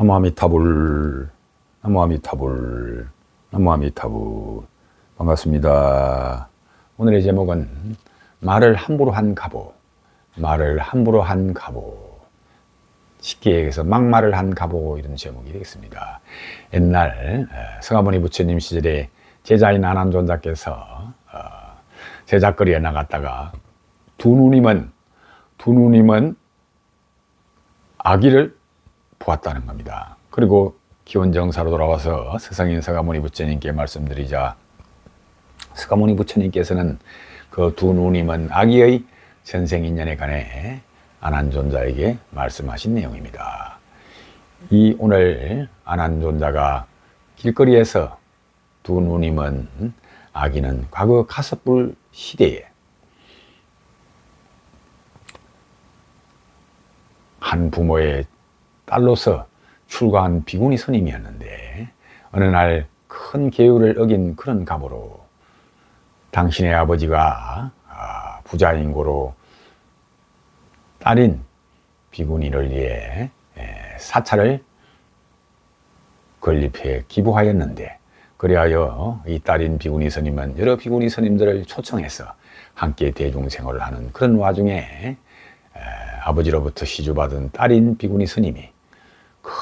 나무 아미타불, 나무 아미타불, 나무 아미타불. 반갑습니다. 오늘의 제목은 말을 함부로 한 갑오. 말을 함부로 한 갑오. 쉽게 얘기해서 막말을 한 갑오 이런 제목이 되겠습니다. 옛날 에, 서가모니 부처님 시절에 제자인 아난존자께서 어, 제자거리에 나갔다가 두 누님은 두 누님은 아기를 보았다는 겁니다. 그리고 기원정사로 돌아와서 세상인 서가모니 부처님께 말씀드리자 서가모니 부처님께서는 그 두 누님은 아기의 전생인연에 관해 아난존자에게 말씀하신 내용입니다. 이 오늘 아난존자가 길거리에서 두 누님은 아기는 과거 가섭불 시대에 한 부모의 딸로서 출가한 비구니 스님이었는데 어느 날 큰 계율을 어긴 그런 감으로 당신의 아버지가 아, 부자인 고로 딸인 비구니를 위해 에, 사찰을 건립해 기부하였는데 그리하여 이 딸인 비구니 스님은 여러 비구니 스님들을 초청해서 함께 대중생활을 하는 그런 와중에 에, 아버지로부터 시주받은 딸인 비구니 스님이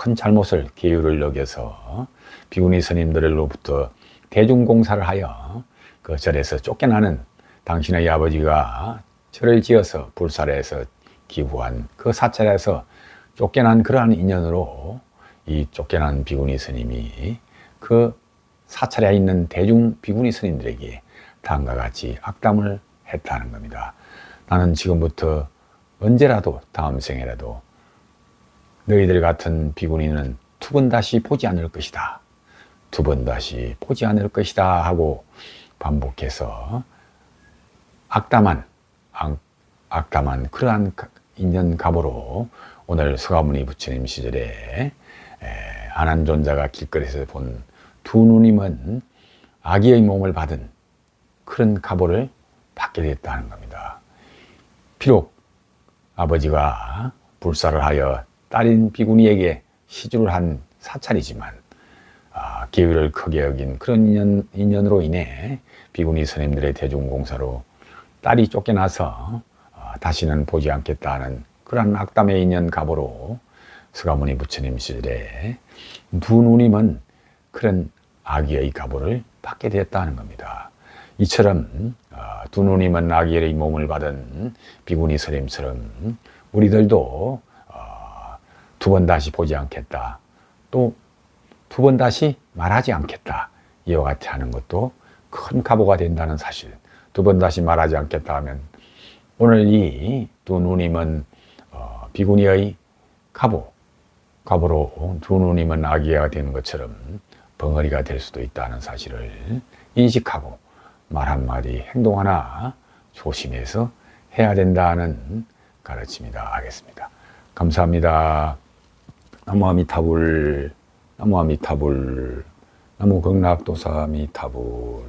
큰 잘못을 계율을 여겨서 비구니 스님들로부터 대중공사를 하여 그 절에서 쫓겨나는 당신의 아버지가 절을 지어서 불사해서 기부한 그 사찰에서 쫓겨난 그러한 인연으로 이 쫓겨난 비구니 스님이 그 사찰에 있는 대중 비구니 스님들에게 다음과 같이 악담을 했다는 겁니다. 나는 지금부터 언제라도 다음 생에라도 너희들 같은 비구니는 두 번 다시 보지 않을 것이다. 두 번 다시 보지 않을 것이다 하고 반복해서 악담한 악, 악담한 그러한 인연 감으로 오늘 서가모니 부처님 시절에 에, 아난존자가 길거리에서 본 두 누님은 아기의 몸을 받은 그런 가보를 받게 됐다는 겁니다. 비록 아버지가 불사를 하여 딸인 비구니에게 시주를 한 사찰이지만 아, 계율을 크게 여긴 그런 인연, 인연으로 인해 비구니 스님들의 대중공사로 딸이 쫓겨나서 아, 다시는 보지 않겠다는 그러한 악담의 인연 가보로 스가모니 부처님 시절에 두 누님은 그런 아기의 가보를 받게 되었다는 겁니다. 이처럼 아, 두 누님은 아기의 몸을 받은 비구니 스님처럼 우리들도 두 번 다시 보지 않겠다. 또 두 번 다시 말하지 않겠다. 이와 같이 하는 것도 큰 가보가 된다는 사실. 두 번 다시 말하지 않겠다 하면 오늘 이 두 누님은 어, 비구니의 가보, 가보로 두 누님은 아기가 되는 것처럼 벙어리가 될 수도 있다는 사실을 인식하고 말 한마디, 행동 하나 조심해서 해야 된다는 가르침이다 하겠습니다. 감사합니다. 나무 아미타불, 나무 아미타불, 나무 극락도사 아미타불.